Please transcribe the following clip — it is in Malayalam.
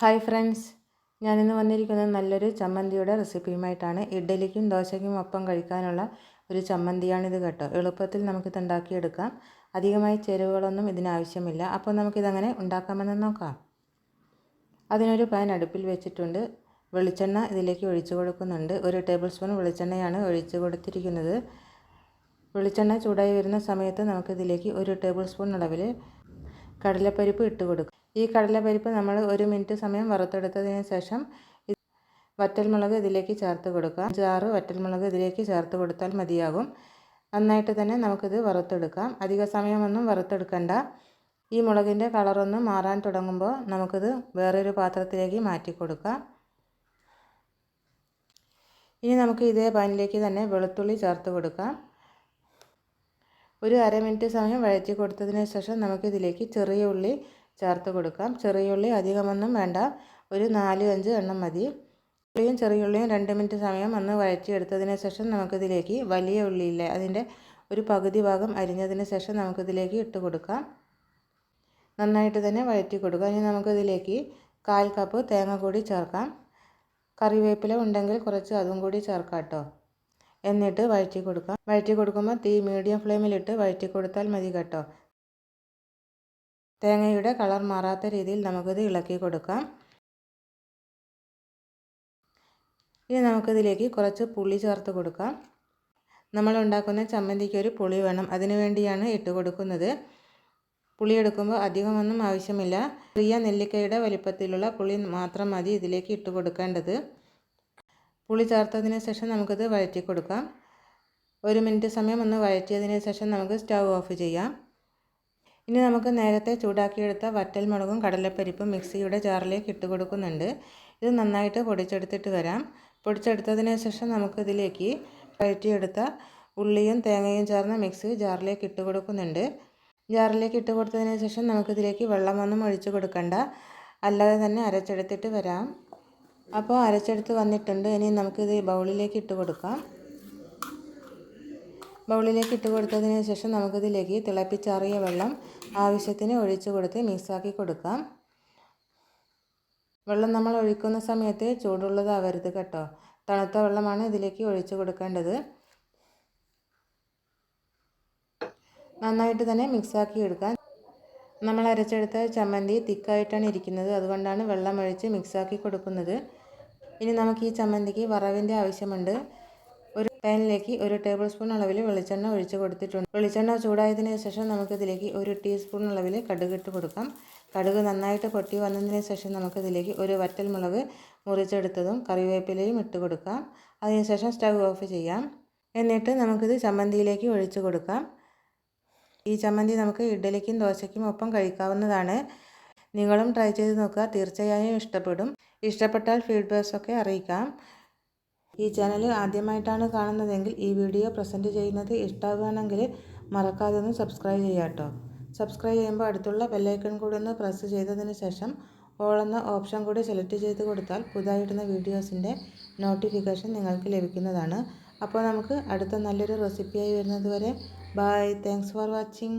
Hi friends. ഞാനിന്ന് വന്നിരിക്കുന്നത് നല്ലൊരു ചമ്മന്തിയുടെ റെസിപ്പിയുമായിട്ടാണ്. ഇഡ്ഡലിക്കും ദോശയ്ക്കും ഒപ്പം കഴിക്കാനുള്ള ഒരു ചമ്മന്തിയാണിത് കേട്ടോ. എളുപ്പത്തിൽ നമുക്കിത് ഉണ്ടാക്കിയെടുക്കാം. അധികമായി ചേരുവകളൊന്നും ഇതിനാവശ്യമില്ല. അപ്പോൾ നമുക്കിതങ്ങനെ ഉണ്ടാക്കാമെന്ന് നോക്കാം. അതിനൊരു പാൻ അടുപ്പിൽ വെച്ചിട്ടുണ്ട്. വെളിച്ചെണ്ണ ഇതിലേക്ക് ഒഴിച്ചു കൊടുക്കുന്നുണ്ട്. ഒരു ടേബിൾ സ്പൂൺ വെളിച്ചെണ്ണയാണ് ഒഴിച്ചു കൊടുത്തിരിക്കുന്നത്. വെളിച്ചെണ്ണ ചൂടായി വരുന്ന സമയത്ത് നമുക്കിതിലേക്ക് ഒരു ടേബിൾ സ്പൂൺ അളവിൽ കടലപ്പരിപ്പ് ഇട്ട് കൊടുക്കും. ഈ കടലപ്പരിപ്പ് നമ്മൾ ഒരു മിനിറ്റ് സമയം വറുത്തെടുത്തതിന് ശേഷം വറ്റൽമുളക് ഇതിലേക്ക് ചേർത്ത് കൊടുക്കാം ചാറ് വറ്റൽമുളക് ഇതിലേക്ക് ചേർത്ത് കൊടുത്താൽ മതിയാകും. നന്നായിട്ട് തന്നെ നമുക്കിത് വറുത്തെടുക്കാം. അധിക സമയമൊന്നും വറുത്തെടുക്കണ്ട. ഈ മുളകിന്റെ കളറൊന്ന് മാറാൻ തുടങ്ങുമ്പോൾ നമുക്കിത് വേറൊരു പാത്രത്തിലേക്ക് മാറ്റി കൊടുക്കാം. ഇനി നമുക്ക് ഇതേ പാനിലേക്ക് തന്നെ വെളുത്തുള്ളി ചേർത്ത് കൊടുക്കാം. ഒരു അര മിനിറ്റ് സമയം വഴറ്റി കൊടുത്തതിന് ശേഷം നമുക്കിതിലേക്ക് ചെറിയ ഉള്ളി ചേർത്ത് കൊടുക്കാം. ചെറിയുള്ളി അധികമൊന്നും വേണ്ട. ഒരു നാല് അഞ്ച് എണ്ണം മതി. ഉള്ളിയും ചെറിയുള്ളിയും രണ്ട് മിനിറ്റ് സമയം ഒന്ന് വഴറ്റിയെടുത്തതിന് ശേഷം നമുക്കിതിലേക്ക് വലിയ ഉള്ളിയില്ലേ അതിന്റെ ഒരു പകുതി ഭാഗം അരിഞ്ഞതിന് ശേഷം നമുക്കിതിലേക്ക് ഇട്ട് കൊടുക്കാം. നന്നായിട്ട് തന്നെ വഴറ്റി കൊടുക്കാം. ഇനി നമുക്കിതിലേക്ക് കാൽ കപ്പ് തേങ്ങ കൂടി ചേർക്കാം. കറിവേപ്പില ഉണ്ടെങ്കിൽ കുറച്ച് അതും കൂടി ചേർക്കാം കേട്ടോ. എന്നിട്ട് വഴറ്റി കൊടുക്കാം. വഴറ്റി കൊടുക്കുമ്പോൾ തീ മീഡിയം ഫ്ലെയിമിലിട്ട് വഴറ്റി കൊടുത്താൽ മതി കേട്ടോ. തേങ്ങയുടെ കളർ മാറാത്ത രീതിയിൽ നമുക്കിത് ഇളക്കി കൊടുക്കാം. ഇനി നമുക്കിതിലേക്ക് കുറച്ച് പുളി ചേർത്ത് കൊടുക്കാം. നമ്മൾ ഉണ്ടാക്കുന്ന ചമ്മന്തിക്ക് ഒരു പുളി വേണം. അതിനു വേണ്ടിയാണ് ഇട്ട് കൊടുക്കുന്നത്. പുളി എടുക്കുമ്പോൾ അധികമൊന്നും ആവശ്യമില്ല. ചെറിയ നെല്ലിക്കയുടെ വലിപ്പത്തിലുള്ള പുളി മാത്രം മതി ഇതിലേക്ക് ഇട്ട് കൊടുക്കേണ്ടത്. പുളി ചേർത്തതിന് ശേഷം നമുക്കിത് വഴറ്റി കൊടുക്കാം. ഒരു മിനിറ്റ് സമയം ഒന്ന് വഴറ്റിയതിന് ശേഷം നമുക്ക് സ്റ്റൗ ഓഫ് ചെയ്യാം. ഇനി നമുക്ക് നേരത്തെ ചൂടാക്കിയെടുത്ത വറ്റൽമുളകും കടലപ്പരിപ്പും മിക്സിയുടെ ജാറിലേക്ക് ഇട്ട് കൊടുക്കുന്നുണ്ട്. ഇത് നന്നായിട്ട് പൊടിച്ചെടുത്തിട്ട് വരാം. പൊടിച്ചെടുത്തതിന് ശേഷം നമുക്കിതിലേക്ക് വഴറ്റിയെടുത്ത ഉള്ളിയും തേങ്ങയും ചേർന്ന മിക്സി ജാറിലേക്ക് ഇട്ട് കൊടുക്കുന്നുണ്ട്. ജാറിലേക്ക് ഇട്ട് കൊടുത്തതിന് ശേഷം നമുക്കിതിലേക്ക് വെള്ളമൊന്നും ഒഴിച്ച് കൊടുക്കണ്ട. അല്ലാതെ തന്നെ അരച്ചെടുത്തിട്ട് വരാം. അപ്പോൾ അരച്ചെടുത്ത് വന്നിട്ടുണ്ട്. ഇനി നമുക്കിത് ബൗളിലേക്ക് ഇട്ട് കൊടുക്കാം. ബൗളിലേക്ക് ഇട്ട് കൊടുത്തതിന് ശേഷം നമുക്കിതിലേക്ക് തിളപ്പിച്ചാറിയ വെള്ളം ആവശ്യത്തിന് ഒഴിച്ച് കൊടുത്ത് മിക്സാക്കി കൊടുക്കാം. വെള്ളം നമ്മൾ ഒഴിക്കുന്ന സമയത്ത് ചൂടുള്ളതാവരുത് കേട്ടോ. തണുത്ത വെള്ളമാണ് ഇതിലേക്ക് ഒഴിച്ചു കൊടുക്കേണ്ടത്. നന്നായിട്ട് തന്നെ മിക്സാക്കി എടുക്കാം. നമ്മൾ അരച്ചെടുത്ത ചമ്മന്തി തിക്കായിട്ടാണ് ഇരിക്കുന്നത്. അതുകൊണ്ടാണ് വെള്ളം ഒഴിച്ച് മിക്സാക്കി കൊടുക്കുന്നത്. ഇനി നമുക്ക് ഈ ചമ്മന്തിക്ക് വറവിന്റെ ആവശ്യമുണ്ട്. ഒരു പാനിലേക്ക് ഒരു ടേബിൾ സ്പൂൺ അളവിൽ വെളിച്ചെണ്ണ ഒഴിച്ച് കൊടുത്തിട്ടുണ്ട്. വെളിച്ചെണ്ണ ചൂടായതിനു ശേഷം നമുക്കിതിലേക്ക് ഒരു ടീസ്പൂൺ അളവിൽ കടുക് ഇട്ട് കൊടുക്കാം. കടുക് നന്നായിട്ട് പൊട്ടി വന്നതിന് ശേഷം നമുക്കിതിലേക്ക് ഒരു വറ്റൽ മുളക് മുറിച്ചെടുത്തതും കറിവേപ്പിലയും ഇട്ട് കൊടുക്കാം. അതിനുശേഷം സ്റ്റവ് ഓഫ് ചെയ്യാം. എന്നിട്ട് നമുക്കിത് ചമ്മന്തിയിലേക്ക് ഒഴിച്ച് കൊടുക്കാം. ഈ ചമ്മന്തി നമുക്ക് ഇഡ്ഡലിക്കും ദോശയ്ക്കും ഒപ്പം കഴിക്കാവുന്നതാണ്. നിങ്ങളും ട്രൈ ചെയ്ത് നോക്കുക. തീർച്ചയായും ഇഷ്ടപ്പെടും. ഇഷ്ടപ്പെട്ടാൽ ഫീഡ്ബാക്സൊക്കെ അറിയിക്കാം. ഈ ചാനൽ ആദ്യമായിട്ടാണ് കാണുന്നതെങ്കിൽ ഈ വീഡിയോ പ്രസന്റ് ചെയ്യുന്നത് ഇഷ്ടമാകുകയാണെങ്കിൽ മറക്കാതെ ഒന്ന് സബ്സ്ക്രൈബ് ചെയ്യാം കേട്ടോ. സബ്സ്ക്രൈബ് ചെയ്യുമ്പോൾ അടുത്തുള്ള ബെല്ലൈക്കൺ കൂടി ഒന്ന് പ്രസ് ചെയ്തതിന് ശേഷം ഓൾ എന്ന ഓപ്ഷൻ കൂടി സെലക്ട് ചെയ്ത് കൊടുത്താൽ പുതുതായിടുന്ന വീഡിയോസിന്റെ നോട്ടിഫിക്കേഷൻ നിങ്ങൾക്ക് ലഭിക്കുന്നതാണ്. അപ്പോൾ നമുക്ക് അടുത്ത നല്ലൊരു റെസിപ്പിയായി വരുന്നത് വരെ. Bye thanks for watching